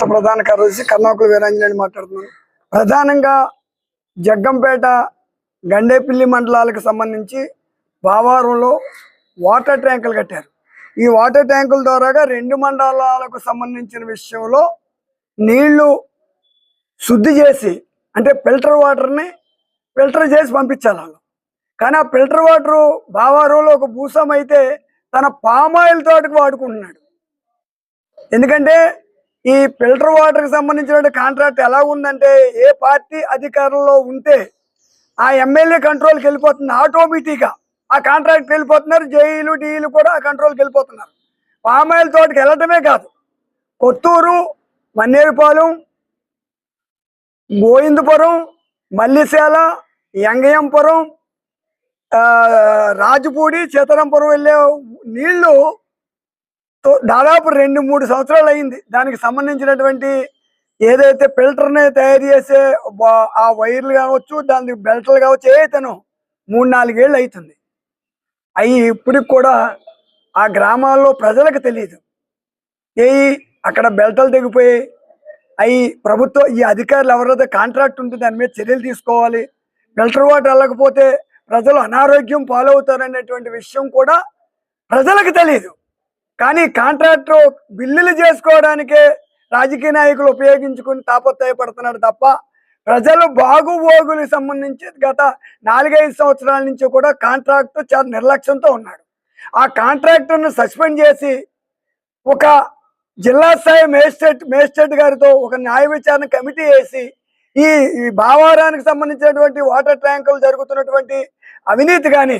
రాష్ట్ర ప్రధాన కార్యదర్శి కర్ణాకుల వీరాంజనేని మాట్లాడుతున్నాను. ప్రధానంగా జగ్గంపేట గండేపల్లి మండలాలకు సంబంధించి బావారంలో వాటర్ ట్యాంకులు కట్టారు. ఈ వాటర్ ట్యాంకుల ద్వారాగా రెండు మండలాలకు సంబంధించిన విషయంలో నీళ్ళు శుద్ధి చేసి అంటే ఫిల్టర్ వాటర్ని ఫిల్టర్ చేసి పంపించాలి వాళ్ళు. కానీ ఆ ఫిల్టర్ వాటర్ బావారంలో ఒక భూసం అయితే తన పామాయిల్ తోటకు వాడుకుంటున్నాడు. ఎందుకంటే ఈ ఫిల్టర్ వాటర్కి సంబంధించిన కాంట్రాక్ట్ ఎలా ఉందంటే ఏ పార్టీ అధికారంలో ఉంటే ఆ ఎమ్మెల్యే కంట్రోల్కి వెళ్ళిపోతుంది ఆటోమేటిక్గా ఆ కాంట్రాక్ట్ వెళ్ళిపోతున్నారు జైలు డీలు కూడా ఆ కంట్రోల్కి వెళ్ళిపోతున్నారు. పామాయిల్ తోటకి వెళ్ళటమే కాదు కొత్తూరు మన్నేరుపాలెం గోవిందపురం మల్లిశాల యంగయంపురం ఆ, రాజపూడి సీతారాంపురం వెళ్ళే నీళ్ళు దాదాపు రెండు మూడు సంవత్సరాలు అయింది దానికి సంబంధించినటువంటి ఏదైతే ఫిల్టర్ని తయారు చేసే ఆ వైర్లు కావచ్చు దానికి బెల్ట్లు కావచ్చు ఏదైతేనో మూడు నాలుగేళ్ళు అవుతుంది అవి ఇప్పటికి కూడా ఆ గ్రామాల్లో ప్రజలకు తెలియదు ఏ అక్కడ బెల్టలు తెగిపోయి అవి ప్రభుత్వం ఈ అధికారులు ఎవరైతే కాంట్రాక్ట్ ఉంటే దాని మీద చర్యలు తీసుకోవాలి. ఫిల్టర్ వాటర్ వెళ్ళకపోతే ప్రజలు అనారోగ్యం పాలవుతారనేటువంటి విషయం కూడా ప్రజలకు తెలియదు కానీ కాంట్రాక్టర్ బిల్లులు చేసుకోవడానికే రాజకీయ నాయకులు ఉపయోగించుకుని తాపత్రయపడుతున్నాడు తప్ప ప్రజలు బాగుబోగులకు సంబంధించి గత నాలుగైదు సంవత్సరాల నుంచి కూడా కాంట్రాక్టర్ చాలా నిర్లక్ష్యంతో ఉన్నాడు. ఆ కాంట్రాక్టర్ను సస్పెండ్ చేసి ఒక జిల్లా స్థాయి మేజిస్ట్రేట్ మేజిస్ట్రేట్ గారితో ఒక న్యాయ విచారణ కమిటీ వేసి ఈ ఈ భావారానికి సంబంధించినటువంటి వాటర్ ట్యాంకులు జరుగుతున్నటువంటి అవినీతి కానీ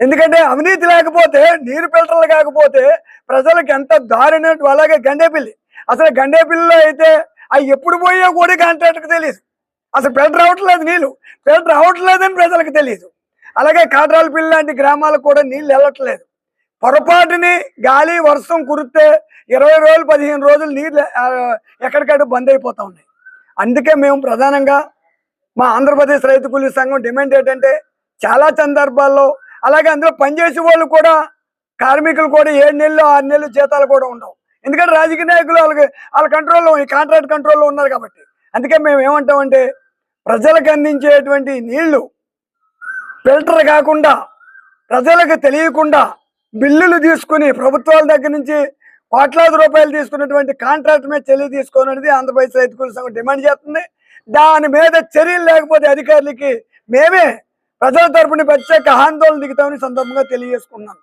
ఎందుకంటే అవినీతి లేకపోతే నీరు ఫిల్టర్లు కాకపోతే ప్రజలకు ఎంత దారిన అలాగే గండేపల్లి. అసలు గండేపల్లిలో అయితే అవి ఎప్పుడు పోయో కూడా కాంట్రాక్ట్కి తెలియదు అసలు ఫిల్టర్ రావట్లేదు నీళ్ళు. ఫిల్టర్ రావట్లేదని ప్రజలకు తెలియదు అలాగే కాట్రాలపల్లి లాంటి గ్రామాలకు కూడా నీళ్ళు వెళ్ళట్లేదు. పొరపాటుని గాలి వర్షం కురిస్తే ఇరవై రోజులు పదిహేను రోజులు నీళ్ళు ఎక్కడికక్కడ బంద్ అయిపోతూ ఉన్నాయి. అందుకే మేము ప్రధానంగా మా ఆంధ్రప్రదేశ్ రైతు కూలీ సంఘం డిమాండ్ ఏంటంటే చాలా సందర్భాల్లో అలాగే అందులో పనిచేసే వాళ్ళు కూడా కార్మికులు కూడా ఏడు నెలలు ఆరు నెలలు జీతాలు కూడా ఉండవు. ఎందుకంటే రాజకీయ నాయకులు వాళ్ళకి వాళ్ళ కంట్రోల్లో ఈ కాంట్రాక్ట్ కంట్రోల్లో ఉన్నారు కాబట్టి. అందుకే మేము ఏమంటామంటే ప్రజలకు అందించేటువంటి నీళ్ళు ఫిల్టర్ కాకుండా ప్రజలకు తెలియకుండా బిల్లులు తీసుకుని ప్రభుత్వాల దగ్గర నుంచి కోట్లాది రూపాయలు తీసుకున్నటువంటి కాంట్రాక్ట్ మీద చర్య తీసుకోనది ఆంధ్రప్రదేశ్ రైతు సంఘం డిమాండ్ చేస్తుంది. దాని మీద చర్యలు లేకపోతే అధికారులకి మేమే ప్రజల తరపున ప్రత్యేక ఆందోళన దిగుతామని సందర్భంగా తెలియజేసుకున్నాం